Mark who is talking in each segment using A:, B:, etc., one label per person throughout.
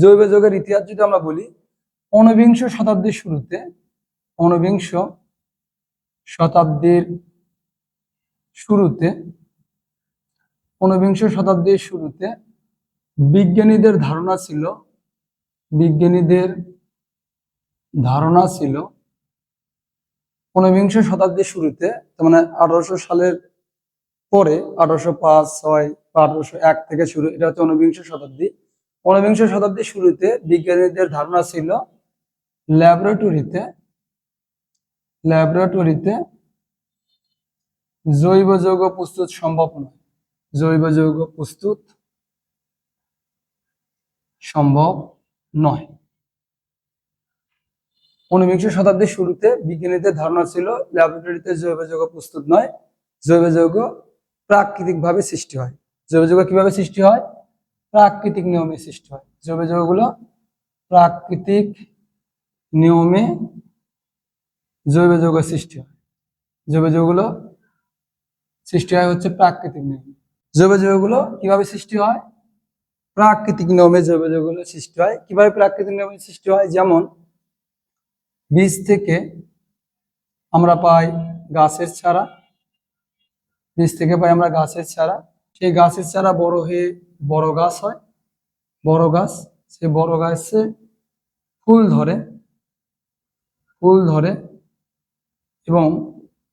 A: জৈব যৌগের ইতিহাস যদি আমরা বলি, ঊনবিংশ শতাব্দীর শুরুতে, ঊনবিংশ শতাব্দীর শুরুতে, ঊনবিংশ শতাব্দীর শুরুতে বিজ্ঞানীদের ধারণা ছিল, বিজ্ঞানীদের ধারণা ছিল, ঊনবিংশ শতাব্দীর শুরুতে মানে আঠারোশো সালের পরে, আঠারোশো পাঁচ, ছয় বা আঠারোশো এক থেকে শুরু, এটা হচ্ছে ঊনবিংশ শতাব্দী ঊনবিংশ শতাব্দীর শুরুতে বিজ্ঞানীদের ধারণা ছিল ল্যাবরেটরিতে ল্যাবরেটরিতে জৈব যৌগ প্রস্তুত সম্ভব নয়। জৈব যৌগ প্রস্তুত সম্ভব নয়। ঊনবিংশ শতাব্দীর শুরুতে বিজ্ঞানীদের ধারণা ছিল ল্যাবরেটরিতে জৈব যৌগ প্রস্তুত নয়। জৈব যৌগ প্রাকৃতিকভাবে সৃষ্টি হয়। জৈব যৌগ কীভাবে সৃষ্টি হয়? প্রাকৃতিক নিয়মে সৃষ্টি হয়। জৈব যৌগগুলো প্রাকৃতিক নিয়মে জৈব যৌগ সৃষ্টি হয়। জৈব যৌগগুলো সৃষ্টি হয় হচ্ছে প্রাকৃতিক নিয়মে। জৈব যৌগগুলো কীভাবে সৃষ্টি হয়? প্রাকৃতিক নিয়মে জৈব যৌগগুলো সৃষ্টি হয়। কীভাবে প্রাকৃতিক নিয়মে সৃষ্টি হয়? যেমন বীজ থেকে আমরা পাই গাছের চারা। বীজ থেকে পাই আমরা গাছের চারা। সেই গাছের চারা বড় হয়ে বড় গাছ হয়। বড় গাছ, সে বড় গাছে ফুল ধরে ফুল ধরে এবং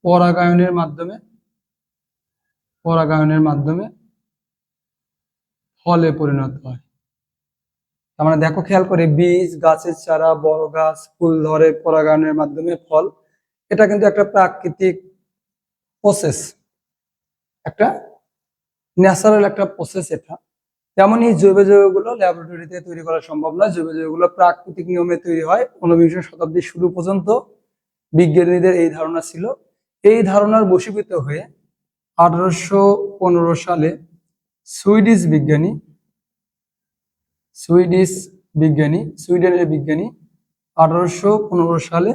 A: পরাগায়নের মাধ্যমে পরাগায়নের মাধ্যমে ফলে পরিণত হয়। তার মানে দেখো, খেয়াল করে বীজ, গাছের চারা, বড় গাছ, ফুল ধরে পরাগায়নের মাধ্যমে ফল, এটা কিন্তু একটা প্রাকৃতিক প্রসেস একটা ন্যাচারাল একটা প্রসেস এটা। তেমনই জৈব যৌগগুলো ল্যাবরেটরিতে তৈরি করা সম্ভব নয়। জৈব যৌগগুলো প্রাকৃতিক নিয়মে তৈরি হয়। ঊনবিংশ শতাব্দীর শুরু পর্যন্ত বিজ্ঞানীদের এই ধারণা ছিল। এই ধারণার বশীভূত হয়ে আঠারোশো পনেরো সালে সুইডিশ বিজ্ঞানী সুইডিশ বিজ্ঞানী, সুইডেনের বিজ্ঞানী আঠারোশো পনেরো সালে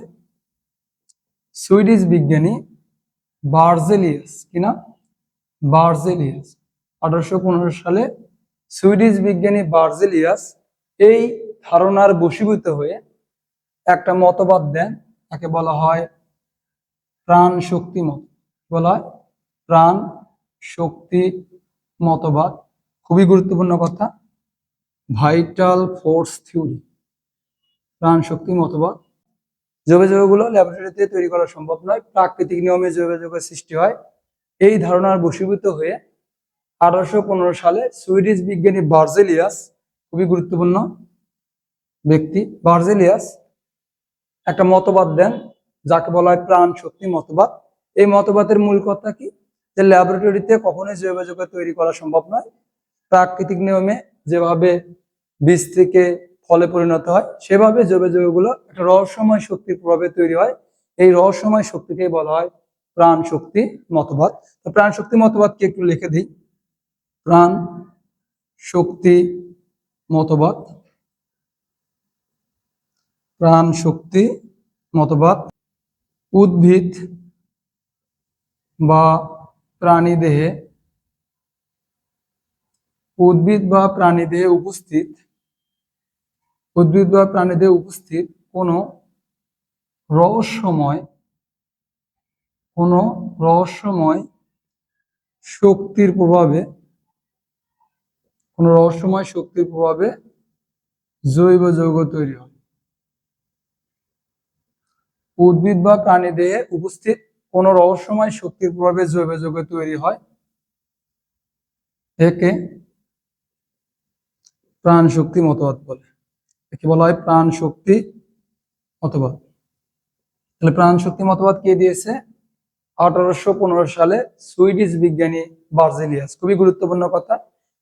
A: সুইডিশ বিজ্ঞানী বার্জেলিয়াস কিনা বার্জেলিয়াস। আঠারোশো পনেরো সালে সুইডিশ বিজ্ঞানী বার্জেলিয়াস এই ধারণার বশীভূত হয়ে একটা মতবাদ দেন, তাকে বলা হয় প্রাণ শক্তি মত। বলা হয়? প্রাণ শক্তি মতবাদ। খুবই গুরুত্বপূর্ণ কথা। Vital force theory. প্রাণ শক্তি মতবাদ। জৈব ল্যাবরেটরিতে তৈরি করা সম্ভব নয়। প্রাকৃতিক নিয়মে জৈব সৃষ্টি হয়। এই ধারণার বশীভূত হয়ে আঠারোশো পনেরো সালে সুইডিশ বিজ্ঞানী বার্জেলিয়াস, খুবই গুরুত্বপূর্ণ ব্যক্তি, বার্জেলিয়াস একটা মতবাদ দেন, যাকে বলা হয় প্রাণ শক্তি মতবাদ। এই মতবাদের মূল কথা কি? যে ল্যাবরেটরিতে কখনোই জৈব যৌগ তৈরি করা সম্ভব নয়। প্রাকৃতিক নিয়মে যেভাবে বীজ থেকে ফলে পরিণত হয়, সেভাবে জৈব যৌগগুলো একটা রহস্যময় শক্তির প্রভাবে তৈরি হয়। এই রহস্যময় শক্তিকেই বলা হয় প্রাণ শক্তি মতবাদ। তো প্রাণ শক্তি মতবাদকে একটু লিখে দিই। প্রাণ, শক্তি, মতবাদ। প্রাণ, শক্তি, মতবাদ। উদ্ভিদ বা প্রাণীদেহে উদ্ভিদ বা প্রাণীদেহে উপস্থিত। উদ্ভিদ বা প্রাণীদেহে উপস্থিত কোনো রহস্যময় কোনো রহস্যময় শক্তির প্রভাবে কোনো রহস্যময় শক্তির প্রভাবে জৈব যৌগ তৈরি হয়। উদ্ভিদ বা প্রাণীদেহে উপস্থিত কোনো রহস্যময় শক্তির প্রভাবে জৈব যৌগ তৈরি হয়। একে প্রাণ শক্তি মতবাদ বলে। একে বলা হয় প্রাণ শক্তি মতবাদ। তাহলে প্রাণ শক্তি মতবাদ কে দিয়েছে? আঠারোশো পনেরো সালে সুইডিশ বিজ্ঞানী বার্জেলিয়াস। খুবই গুরুত্বপূর্ণ কথা।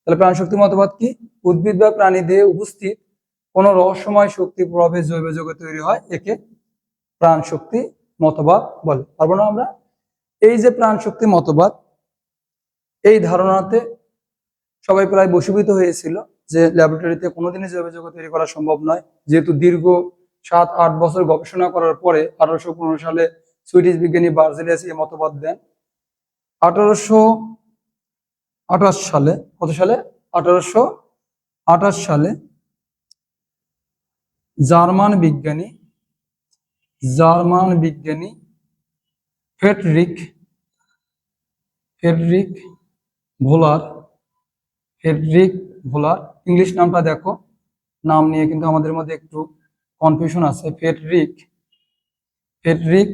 A: তাহলে প্রাণ শক্তি মতবাদ কি? উদ্ভিদ বা প্রাণী দেহে উপস্থিত কোন রহস্যময় শক্তি প্রভাবে জৈব যৌগ তৈরি হয়, একে প্রাণ শক্তি মতবাদ বলে। পারব না আমরা? এই যে প্রাণ শক্তি মতবাদ এই ধারণাতে সবাই প্রায় বশীভূত হয়েছিল যে ল্যাবরেটরিতে কোনোদিনই জৈব যৌগ তৈরি করা সম্ভব নয়। যেহেতু দীর্ঘ সাত, আট বছর গবেষণা করার পরে আঠারোশো পনেরো সালে সুইডিশ বিজ্ঞানী বার্জেলিয়াস এই মতবাদ দেন। আঠারোশো আঠাশ সালে, কত সালে? আঠারোশো আঠাশ সালে জার্মান বিজ্ঞানী জার্মান বিজ্ঞানী Friedrich Friedrich Wohler Friedrich Wohler, English নামটা দেখো, নাম নিয়ে কিন্তু আমাদের মধ্যে একটু কনফিউশন আছে। ফেডরিক ফেডরিক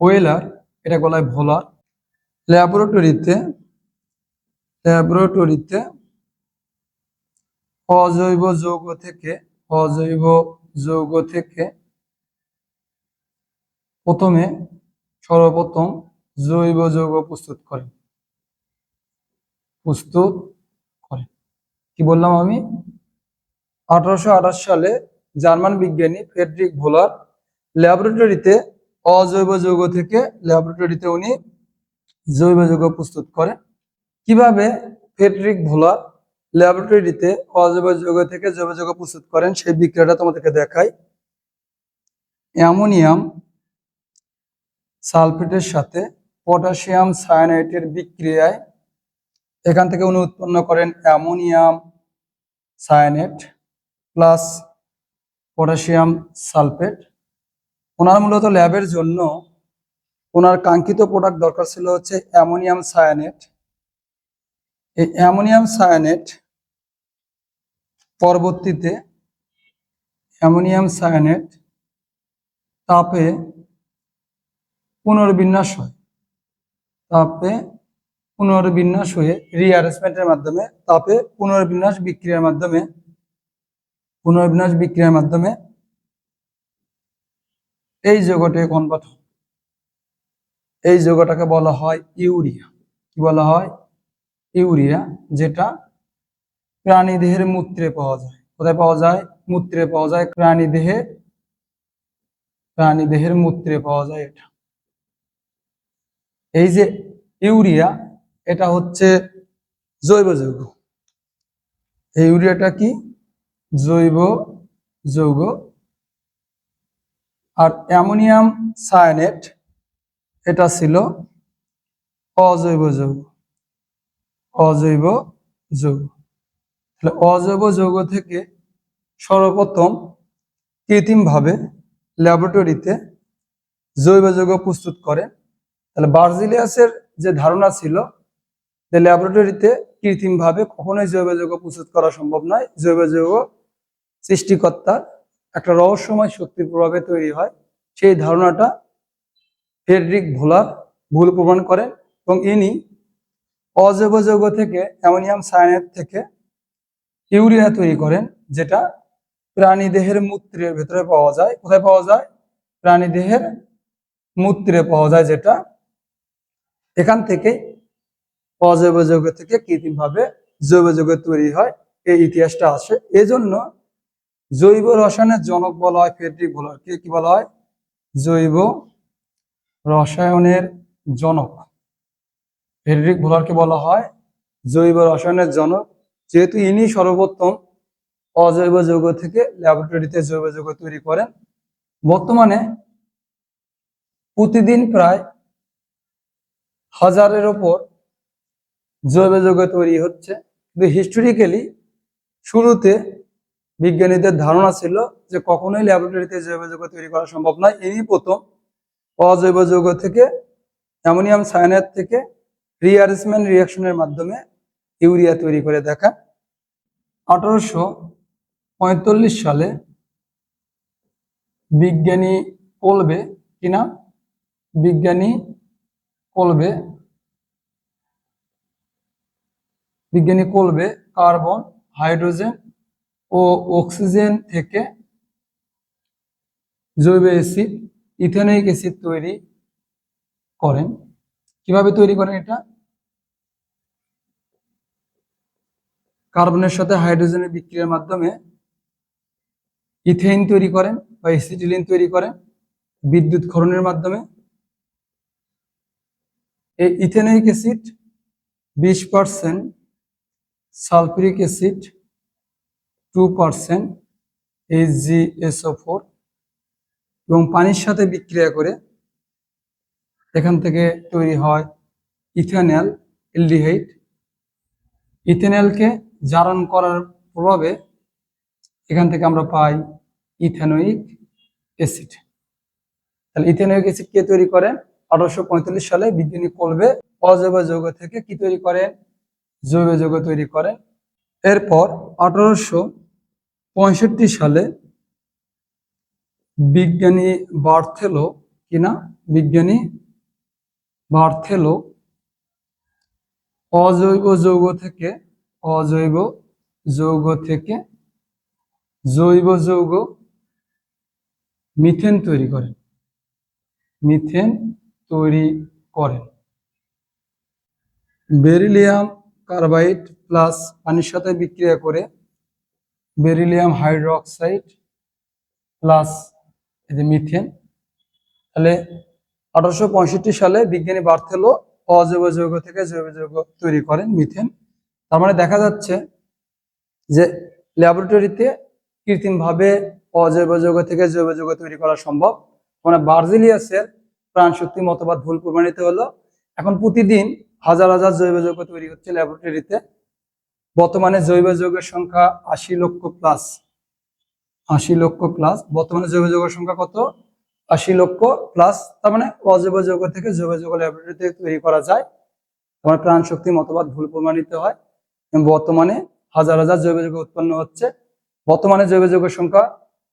A: ওয়েলার, এটা গলায় ভোলার ল্যাবরেটরিতে ল্যাবরেটরিতে অজৈব যৌগ থেকে, অজৈব যৌগ থেকে প্রথমে সর্বপ্রথম জৈব যৌগ প্রস্তুত করেন। প্রস্তুত করেন। কি বললাম আমি? আঠারোশো আঠাশ সালে জার্মান বিজ্ঞানী ফেডরিক ভোলার ল্যাবরেটরিতে অজৈব যৌগ থেকে, ল্যাবরেটরিতে উনি জৈব যৌগ প্রস্তুত করেন। কীভাবে ফেডরিক ভোলার ল্যাবরেটরিতে অজৈব থেকে জৈব যৌগ প্রস্তুত করেন সেই বিক্রিয়াটা তোমাদেরকে দেখাই। অ্যামোনিয়াম সালফেটের সাথে পটাশিয়াম সায়ানাইটের বিক্রিয়ায় এখান থেকে উনি উৎপন্ন করেন ammonium cyanate plus potassium sulphate. ওনার মূলত ল্যাবের জন্য ওনার কাঙ্ক্ষিত প্রোডাক্ট দরকার ছিল হচ্ছে অ্যামোনিয়াম সায়ানেট এই অ্যামোনিয়াম সায়ানেট পরবর্তীতে অ্যামোনিয়াম সায়ানেট তাপে পুনর্বিন্যাস হয়। তাপে পুনর্বিন্যাস হয়ে রিঅ্যারেঞ্জমেন্টের মাধ্যমে তাপে পুনর্বিন্যাস বিক্রিয়ার মাধ্যমে, পুনর্বিন্যাস বিক্রিয়ার মাধ্যমে এই যৌগটি কনভার্ট এই যৌগটাকে বলা হয় ইউরিয়া। কি বলা হয়? ইউরিয়া, যেটা প্রাণী দেহের মূত্রে পাওয়া যায়। কোথায় পাওয়া যায়? মূত্রে পাওয়া যায়। প্রাণী দেহে প্রাণী দেহের মূত্রে পাওয়া যায় এটা। এই যে ইউরিয়া, এটা হচ্ছে জৈব যৌগ। এই ইউরিয়াটা কি? জৈব যৌগ। আর অ্যামোনিয়াম সায়ানেট, এটা ছিল অজৈব যৌগ। অজৈব যৌগ। তাহলে অজৈব যৌগ থেকে সর্বপ্রথম কৃত্রিমভাবে ল্যাবরেটরিতে জৈব যৌগ প্রস্তুত করে। তাহলে বার্জিলিয়াসের যে ধারণা ছিল যে ল্যাবরেটরিতে কৃত্রিমভাবে কখনোই জৈব যৌগ প্রস্তুত করা সম্ভব নয়। জৈব যৌগ সৃষ্টিকর্তার একটা রহস্যময় শক্তির প্রভাবে তৈরি হয়। সেই ধারণাটা ফেডরিক ভোলার ভুল প্রমাণ করেন এবং ইনি অজৈব যৌগ থেকে অ্যামোনিয়াম সায়ানেট থেকে ইউরিয়া তৈরি করেন, যেটা প্রাণী দেহের মূত্রের ভেতরে পাওয়া যায়। কোথায় পাওয়া যায়? প্রাণী দেহের মূত্রে পাওয়া যায়, যেটা এখান থেকে অজৈব যৌগ থেকে কৃত্রিমভাবে জৈব যৌগ তৈরি হয়। এই ইতিহাসটা আসে এজন্য জৈব রসায়নের জনক বলা হয়, ফেডরিক ভোলারকে কি বলা হয়? জৈব রসায়নের জনক। ফেডরিক ভোলারকে বলা হয় জৈব রসায়নের জনক। যেহেতু ইনি সর্বপ্রথম অজৈব যৌগ থেকে ল্যাবরেটরিতে জৈব যৌগ তৈরি করেন, বর্তমানে প্রতিদিন প্রায় হাজারের ওপর জৈব যৌগ তৈরি হচ্ছে। কিন্তু হিস্টোরিক্যালি শুরুতে বিজ্ঞানীদের ধারণা ছিল যে কখনোই ল্যাবরেটরিতে জৈব যৌগ তৈরি করা সম্ভব নয়। ইনি প্রথম অজৈব যৌগ থেকে অ্যামোনিয়াম সায়ানাইড থেকে রিঅ্যারেঞ্জমেন্ট রিয়াকশনের মাধ্যমে ইউরিয়া তৈরি করে দেখা। আঠারোশো পঁয়তাল্লিশ সালে বিজ্ঞানী কলবে কিনা? বিজ্ঞানী কলবে বিজ্ঞানী কলবে কার্বন, হাইড্রোজেন ও অক্সিজেন থেকে জৈব অ্যাসিড ইথেনিক অ্যাসিড তৈরি করেন। কীভাবে তৈরি করেন এটা? কার্বনের সাথে হাইড্রোজেনের বিক্রিয়ার মাধ্যমে ইথেইন তৈরি করেন বা এসিটিলিন তৈরি করেন, বিদ্যুৎ খরণের মাধ্যমে। এই ইথেনিক অ্যাসিড বিশ percent, sulphuric acid two percent HGSO four এবং পানির সাথে বিক্রিয়া করে এখান থেকে তৈরি হয় ইথেনল, এলডিহাইড। ইথেনলকে জারণ করার প্রভাবে এখান থেকে আমরা পাই ইথেনোইক অ্যাসিড। তাহলে ইথেনোইক অ্যাসিড কে তৈরি করেন আঠারোশো সালে বিজ্ঞানী কলবে অজৈব যৌগ থেকে কি তৈরি করেন? জৈব যৌগ তৈরি করেন। এরপর আঠারোশো পঁয়ষট্টি সালে বিজ্ঞানী বার্থেলো কিনা বিজ্ঞানী বার্থেলো অজৈব যৌগ থেকে অজৈব যৌগ থেকে জৈব যৌগ মিথেন তৈরি করেন। মিথেন তৈরি করেন। বেরিলিয়াম কার্বাইড প্লাস পানির সাথে বিক্রিয়া করে বেরিলিয়াম হাইড্রোক্সাইড প্লাস মিথেন, তাহলে আঠারোশো পঁয়ষট্টি সালে বিজ্ঞানী বার্থেলো অজৈব যৌগ থেকে জৈব যৌগ তৈরি করেন মিথেন। তার মানে দেখা যাচ্ছে যে ল্যাবরেটরিতে কৃত্রিমভাবে অজৈব যৌগ থেকে জৈব যৌগ তৈরি করা সম্ভব। মানে বার্জিলিয়াসের প্রাণশক্তি মতবাদ ভুল প্রমাণিত হলো। এখন প্রতিদিন হাজার হাজার জৈব যৌগ তৈরি হচ্ছে ল্যাবরেটরিতে বর্তমানে জৈব যৌগের সংখ্যা আশি লক্ষ প্লাস আশি লক্ষ প্লাস বর্তমানে জৈব যৌগের সংখ্যা কত? আশি লক্ষ প্লাস তার মানে অজৈব যৌগ থেকে জৈব যৌগ ল্যাবরেটরিতে তৈরি করা যায়। তোমার প্রাণ শক্তি মতবাদ ভুল প্রমাণিত হয়। বর্তমানে হাজার হাজার জৈব যৌগ উৎপন্ন হচ্ছে। বর্তমানে জৈব যৌগের সংখ্যা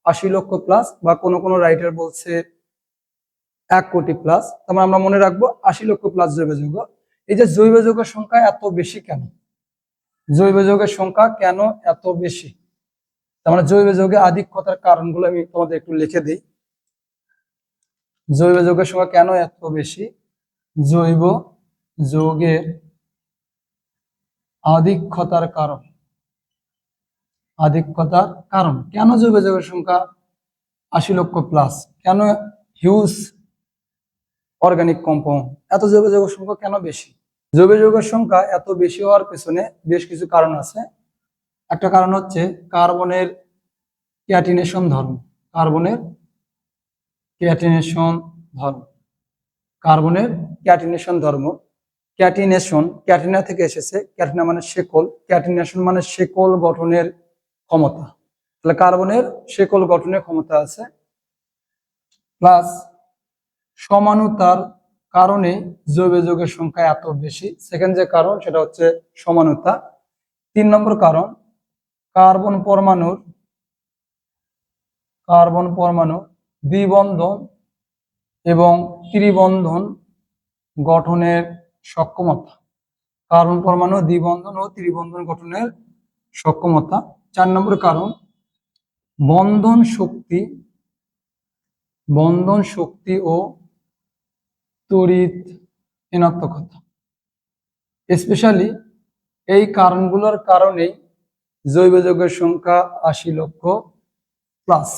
A: আশি লক্ষ প্লাস বা কোনো কোনো রাইটার বলছে এক কোটি প্লাস তার মানে আমরা মনে রাখব আশি লক্ষ প্লাস জৈব যৌগ। এই যে জৈব যৌগের সংখ্যা এত বেশি কেন? জৈব যৌগের সংখ্যা কেন এত বেশি? তার মানে জৈব যৌগে আধিক্যতার কারণগুলো আমি তোমাদের একটু লিখে দিই। জৈব যৌগের সংখ্যা কেন এত বেশি? জৈব যৌগের আধিক্যতার কারণ। আধিক্যতার কারণ। কেন জৈব যৌগের সংখ্যা আশি লক্ষ প্লাস কেন হিউজ অর্গানিক কম্পাউন্ড এত জৈব যৌগের সংখ্যা কেন বেশি? জৈব যৌগের সংখ্যা এত বেশি হওয়ার পেছনে বেশ কিছু কারণ আছে। একটা কারণ হচ্ছে কার্বনের ক্যাটিনেশন ধর্ম। কার্বনের ক্যাটিনেশন ধর্ম। কার্বনের ক্যাটিনেশন ধর্ম ক্যাটিনেশন, ক্যাটিনা থেকে এসেছে, ক্যাটিনা মানে শেকল, ক্যাটিনেশন মানে শেকল গঠনের ক্ষমতা। তাহলে কার্বনের শেকল গঠনের ক্ষমতা আছে, প্লাস সমানুতার কারণে জৈব যৌগের সংখ্যা এত বেশি। সেকেন্ড যে কারণ, সেটা হচ্ছে সমানুতা। তিন নম্বর কারণ, কার্বন পরমাণুর, কার্বন পরমাণু দ্বিবন্ধন এবং ত্রিবন্ধন গঠনের সক্ষমতা। কারণ পরমাণু দ্বিবন্ধন ও ত্রিবন্ধন গঠনের সক্ষমতা। চার নম্বর কারণ, বন্ধন শক্তি বন্ধন শক্তি ও তড়িৎ ঋণাত্মকতা। স্পেশালি এই কারণগুলোর কারণেই জৈব যৌগের সংখ্যা আশি লক্ষ প্লাস